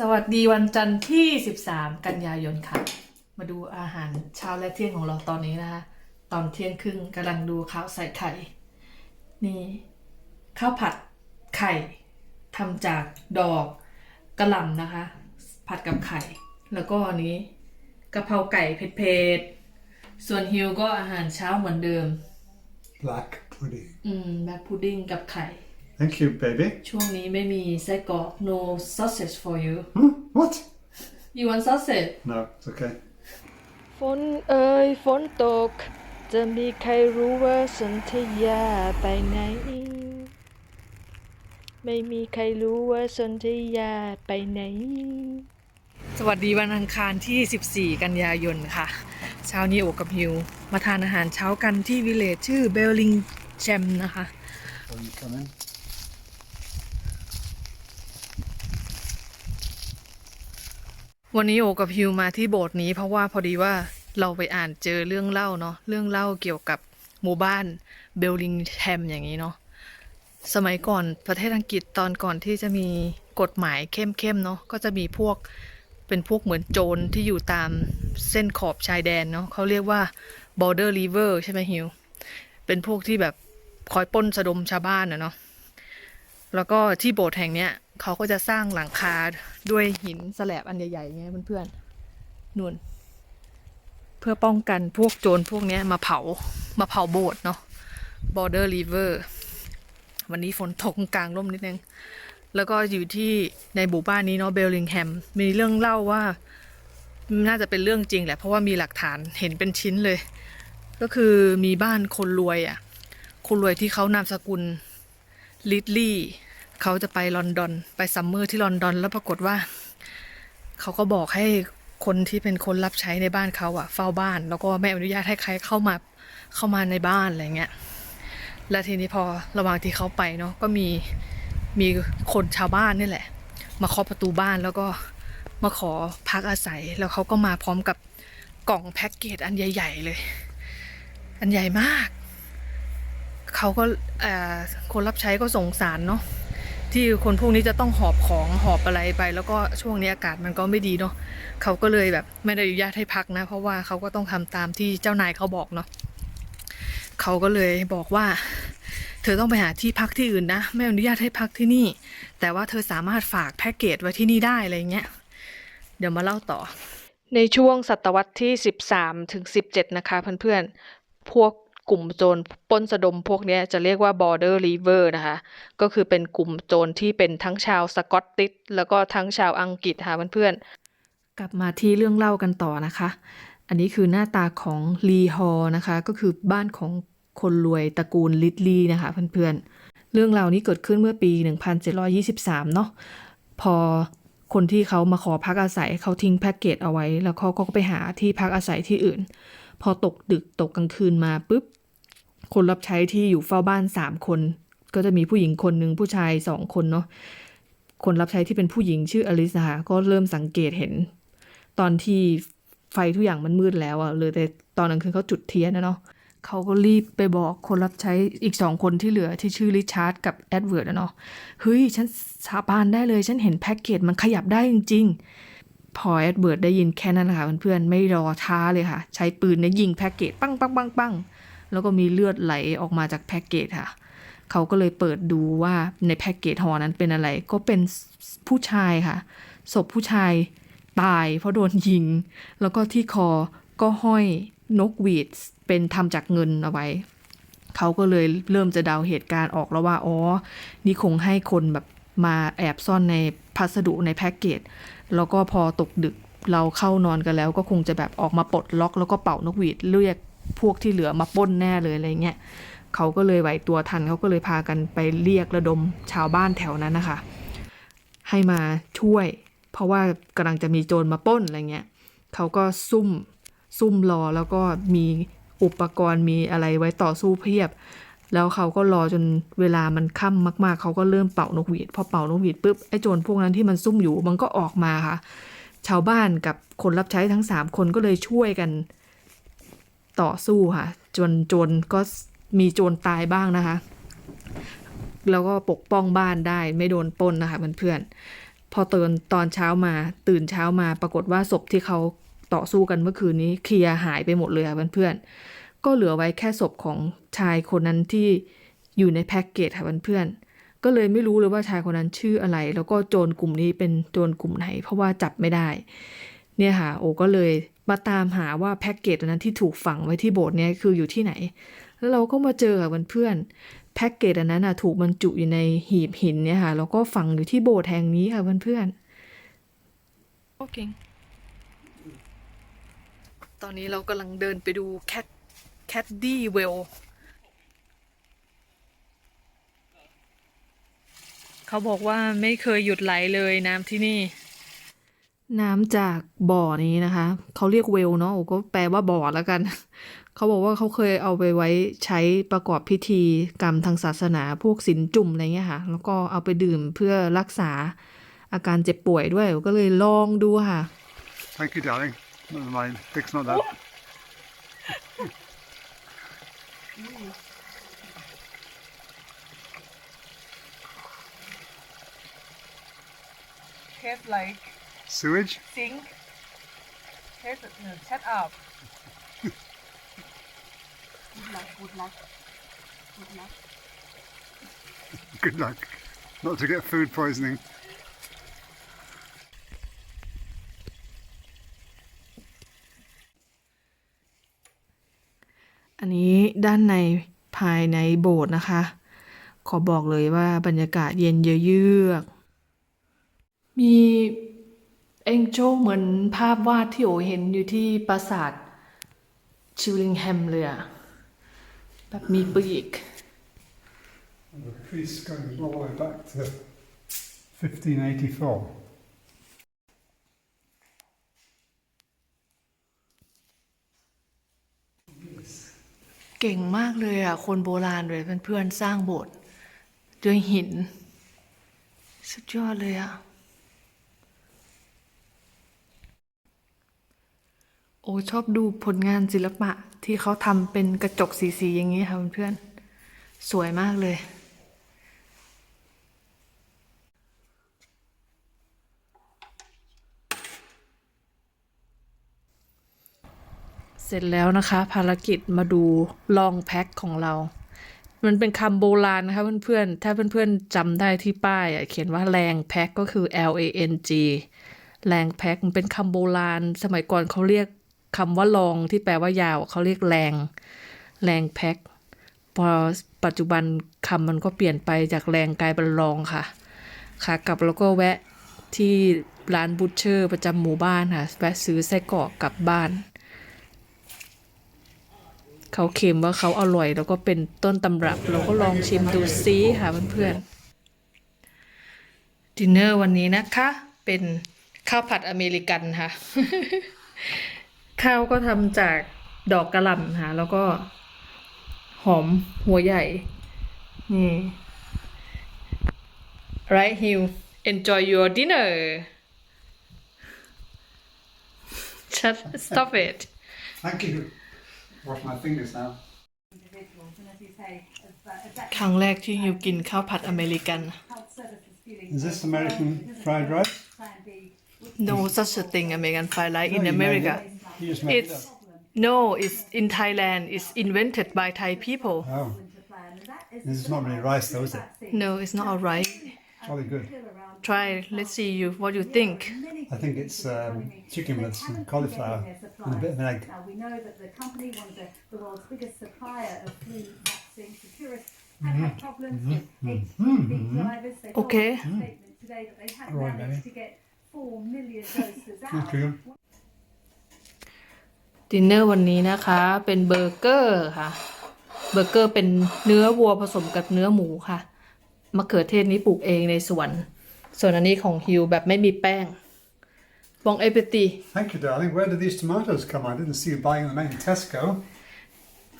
สวัสดีวันจันทร์ที่ 13 กันยายนค่ะ มาดูอาหารเช้าและเที่ยงของเราตอนนี้นะคะ ตอนเที่ยงครึ่งกำลังดูข้าวใส่ไข่ นี่ ข้าวผัดไข่ทำจากดอกกระหล่ำนะคะ ผัดกับไข่ แล้วก็อันนี้กะเพราไก่เผ็ดๆ ส่วนฮิวก็อาหารเช้าเหมือนเดิม black pudding. อืมแบบพุดดิ้งกับไข่ Thank you, baby. ช่วงนี้ไม่มีไส้กรอก no sausage for you Huh? What? you want sausage No, it's okay. ฝนเอ่ยฝนตก จะมีใครรู้ว่าสนธยาไปไหน ไม่มีใครรู้ว่าสนธยาไปไหน สวัสดีวันอังคารที่ 14 กันยายนค่ะ เช้านี้โอกับฮิว มาทานอาหารเช้ากันที่วิลเลจชื่อเบลลิงแชมนะคะ Will you come in? วันนี้โอกับฮิวมาที่โบสถ์นี้ เพราะว่าพอดีว่าเราไปอ่านเจอเรื่องเล่าเนาะเรื่องเล่าเกี่ยวกับหมู่บ้านเบลลิงแฮมอย่างนี้เนาะสมัยก่อนประเทศอังกฤษตอนก่อนที่จะมีกฎหมายเข้มๆเนาะก็จะมีพวกเป็นพวกเหมือนโจรที่อยู่ตามเส้นขอบชายแดนเนาะเขาเรียกว่า border river ใช่ไหมฮิวเป็นพวกที่แบบคอยป้นสะดมชาวบ้านนะเนาะแล้วก็ที่โบสถ์แห่งเนี้ย เขาก็จะสร้างหลังคาด้วยหินสแลบอันใหญ่ๆเงี้ยเพื่อนๆนู่น เพื่อป้องกันพวกโจรพวกเนี้ยมาเผามาเผาโบสถ์เนาะ border river วันนี้ฝนตกกลางร่มนิดนึง แล้วก็อยู่ที่ในหมู่บ้านนี้เนาะเบลลิงแฮม มีเรื่องเล่าว่า น่าจะเป็นเรื่องจริงแหละ เพราะว่ามีหลักฐานเห็นเป็นชิ้นเลย ก็คือมีบ้านคนรวยอะ่ะ คนรวยที่เขานามสกุลลิดลี่ เขาจะไปลอนดอน ไปซัมเมอร์ที่ลอนดอน แล้วปรากฏว่า เขาก็บอกให้คนที่เป็นคนรับใช้ในบ้านเขาอะเฝ้าบ้าน แล้วก็ไม่อนุญาตให้ใครเข้ามาเข้ามาในบ้านอะไรเงี้ยและทีนี้พอระหว่างที่เขาไปเนาะก็มีมีคนชาวบ้านนี่แหละ มาเคาะประตูบ้านแล้วก็มาขอพักอาศัย แล้วเขาก็มาพร้อมกับกล่องแพ็กเกจอันใหญ่ ๆ เลย อันใหญ่มาก เขาก็คนรับใช้ก็สงสารเนาะ ที่คนพวกนี้จะต้องหอบของหอบอะไรไป แล้วก็ช่วงนี้อากาศมันก็ไม่ดีเนาะเขาก็เลยแบบไม่ได้อนุญาตให้พักนะ เพราะว่าเขาก็ต้องทำตามที่เจ้านายเขาบอกเนาะเขาก็เลยบอกว่า เธอต้องไปหาที่พักที่อื่นนะไม่อนุญาตให้พักที่นี่ แต่ว่าเธอสามารถฝากแพ็กเกจไว้ที่นี่ได้อะไรเงี้ยเดี๋ยวมาเล่าต่อ ในช่วงศตวรรษที่ 13ถึง17 นะคะเพื่อนๆพวก กลุ่มโจรปล้นสะดมพวกนี้จะเรียกว่า border river นะคะ ก็คือเป็นกลุ่มโจรที่เป็นทั้งชาวสกอตติชแล้วก็ทั้งชาวอังกฤษค่ะเพื่อนๆ กลับมาที่เรื่องเล่ากันต่อนะคะ อันนี้คือหน้าตาของลีฮอนะคะ ก็คือบ้านของคนรวยตระกูลลิดลีนะคะเพื่อนๆ เรื่องราวนี้เกิดขึ้นเมื่อปี 1723 เนาะ พอคนที่เขามาขอพักอาศัยเขาทิ้งแพ็กเกจเอาไว้ แล้วเขาก็ไปหาที่พักอาศัยที่อื่น พอตกดึกตกกลางคืนมาปุ๊บ คนรับใช้ที่อยู่เฝ้าบ้านสามคน ก็จะมีผู้หญิงคนหนึ่งผู้ชายสองคนเนาะคนรับใช้ที่เป็นผู้หญิงชื่ออลิสนะคะก็เริ่มสังเกตเห็น ตอนที่ไฟทุกอย่างมันมืดแล้วอะเลยแต่ตอนนั้นคือเขาจุดเทียนนะเนาะเขาก็รีบไปบอกคนรับใช้อีกสองคนที่เหลือที่ชื่อริชาร์ดกับแอดเวิร์ดอะเนาะเฮ้ย ฉันสาบานได้เลย ฉันเห็นแพ็กเกจมันขยับได้จริง ๆ พอแอดเวิร์ดได้ยินแค่นั้นนะคะเพื่อนๆไม่รอท้าเลยค่ะ ใช้ปืนเนี่ยยิงแพ็กเกจปังปังปังปัง แล้วก็มีเลือดไหลออกมาจากแพ็กเกจค่ะ เขาก็เลยเปิดดูว่าในแพ็กเกจห่อนั้นเป็นอะไร ก็เป็นผู้ชายค่ะ ศพผู้ชายตายเพราะโดนยิง แล้วก็ที่คอก็ห้อยนกหวีดเป็นทำจากเงินเอาไว้ เขาก็เลยเริ่มจะเดาเหตุการณ์ออกแล้วว่า อ๋อ นี่คงให้คนแบบมาแอบซ่อนในพัสดุในแพ็กเกจ แล้วก็พอตกดึกเราเข้านอนกันแล้วก็คงจะแบบออกมาปลดล็อกแล้วก็เป่านกหวีดเรียก พวกที่เหลือมาป้นแน่เลยอะไรเงี้ยเขาก็เลยไหวตัวทันเขาก็เลยพากันไปเรียกระดมชาวบ้านแถวนั้นนะคะ ให้มาช่วย เพราะว่ากำลังจะมีโจรมาป้นอะไรเงี้ยเขาก็ซุ่มซุ่มรอแล้วก็มีอุปกรณ์มีอะไรไว้ต่อสู้เพียบ แล้วเขาก็รอจนเวลามันค่ำมากๆ เขาก็เริ่มเป่านกหวีดพอเป่านกหวีดปุ๊บไอ้โจรพวกนั้นที่มันซุ่มอยู่มันก็ออกมาค่ะ ชาวบ้านกับคนรับใช้ทั้งสามคนก็เลยช่วยกัน ต่อสู้ค่ะ จนโจรก็มีโจรตายบ้างนะคะ แล้วก็ปกป้องบ้านได้ไม่โดนปล้นนะคะเพื่อนๆพอตื่นตอนเช้ามาตื่นเช้ามาปรากฏว่าศพที่เขาต่อสู้กันเมื่อคืนนี้เคลียร์หายไปหมดเลยค่ะเพื่อนๆก็เหลือไว้แค่ศพของชายคนนั้นที่อยู่ในแพ็กเกจค่ะเพื่อนๆก็เลยไม่รู้เลยว่าชายคนนั้นชื่ออะไร แล้วก็โจรกลุ่มนี้เป็นโจรกลุ่มไหน เพราะว่าจับไม่ได้ เนี่ยค่ะ โอก็เลย มาตามหาว่าแพ็กเกจอันนั้นที่ถูกฝังไว้ที่โบสถ์เนี่ยคืออยู่ที่ไหน แล้วเราก็มาเจอกับเพื่อนๆแพ็กเกจอันนั้นน่ะถูกบรรจุอยู่ในหีบหินเนี่ยค่ะแล้วก็ฝังอยู่ที่โบสถ์แห่งนี้ค่ะเพื่อนๆโอเคตอนนี้เรากำลังเดินไปดูแคทแคทดี้เวลเขาบอกว่าไม่เคยหยุดไหลเลยน้ำที่นี่ น้ำจากบ่อนี้นะคะ เขาเรียกเวลเนาะโอ้ก็แปลว่าบ่อแล้วกัน เขาบอกว่าเขาเคยเอาไปไว้ใช้ประกอบพิธีกรรมทางศาสนาพวกศีลจุ่มอะไรเงี้ยค่ะ แล้วก็เอาไปดื่มเพื่อรักษาอาการเจ็บป่วยด้วยโอ้ก็เลยลองดูค่ะ Thank you, darling. Never mind. Dick's not that. Taste like Sewage? sink. Taste no, shut up. good luck, good luck, good luck. Good luck. Not to get food poisoning. อันนี้ด้านในภายในโบสถ์นะคะ ขอบอกเลยว่าบรรยากาศเย็นเยือก มี เอ็งโจเหมือนภาพวาดที่โอเห็นอยู่ที่ปราสาทชิลลิงแฮมเลยอะแบบมีปีก The priest going all the way back to 1584. เก่งมากเลยอะ คนโบราณเลยเพื่อนๆสร้างโบสถ์ด้วยหิน สุดยอดเลยอะ โอ้ชอบดูผลงานศิลปะที่เขาทำเป็นกระจกสีๆอย่างนี้ค่ะเพื่อนๆสวยมากเลย เสร็จแล้วนะคะ ภารกิจมาดูลองแพ็คของเรา มันเป็นคำโบราณนะคะเพื่อนๆ ถ้าเพื่อนๆจำได้ที่ป้ายอะเขียนว่าแรงแพ็คก็คือ L A N G แรงแพ็คมันเป็นคำโบราณ สมัยก่อนเขาเรียก คำว่าลองที่แปลว่ายาวเขาเรียกแรง แรงแพ็คพอปัจจุบันคำมันก็เปลี่ยนไปจากแรงกลายเป็นลองค่ะค่ะกลับแล้วก็แวะที่ร้านบูชเชอร์ประจำหมู่บ้านค่ะ แวะซื้อไส้กรอกกลับบ้าน เขาเค็มว่าเขาอร่อย แล้วก็เป็นต้นตำรับ เราก็ลองชิมดูซิค่ะเพื่อนๆดินเนอร์วันนี้นะคะ เป็นข้าวผัดอเมริกันค่ะ ข้าวก็ทำจากดอกกระหล่ำค่ะแล้วก็หอมหัวใหญ่ นี่ right Hugh enjoy your dinner Shut stop it Thank you. Wash my fingers now. individuals, and as you say, as, uh, as that ครั้งแรกที่ฮิวกินข้าวผัดอเมริกัน health services feeling Is this so American overwhelmed, it doesn't fried know rice? what Plan B No such a thing American fried rice in No, you made America. It. Made It's it no, it's in Thailand. It's invented by Thai people. Oh, winter plan, and that is this is not really rice though, is it? No, it's not alright. Jolly good. Try. Let's see you what you think. I think it's um, chicken with some cauliflower and a bit of an egg. Now, we know that the company, one of the, the world's biggest supplier of flu vaccines, Securus, had had problems mm-hmm. with its big mm-hmm. drivers. They told Okay. us in a statement today that they had Right, managed Mary. to get 4 million doses out. Okay. ดินเนอร์วันนี้นะคะ เป็นเบอร์เกอร์ค่ะ เบอร์เกอร์เป็นเนื้อวัวผสมกับเนื้อหมูค่ะมะเขือเทศนี้ปลูกเองในสวน ส่วนอันนี้ของฮิวแบบไม่มีแป้งบองเอเปตี Thank you, darling. Where did these tomatoes come? I didn't see you buying them in Tesco.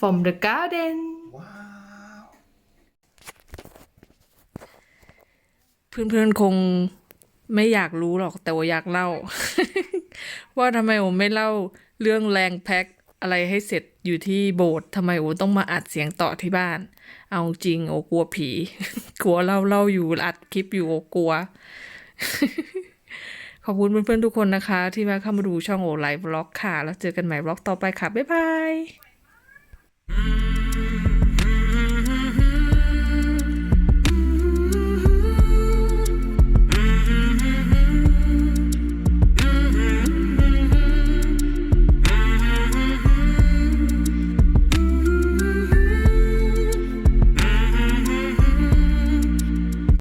from the garden Wow. เพื่อนๆคง ไม่อยากรู้หรอกแต่ว่าอยากเล่า ว่าทำไมโอไม่เล่าเรื่องแรงแพ็คอะไรให้เสร็จอยู่ที่โบสถ์ทำไมโอต้องมาอัดเสียงต่อที่บ้าน เอาจริงโอกลัวผี กลัวเล่าเล่าอยู่อัดคลิปอยู่โอกลัว ขอบคุณเพื่อนๆทุกคนนะคะ ที่มาเข้ามาดูช่องโอไลฟ์บล็อกค่ะ แล้วเจอกันใหม่บล็อกต่อไปค่ะ บ๊ายบาย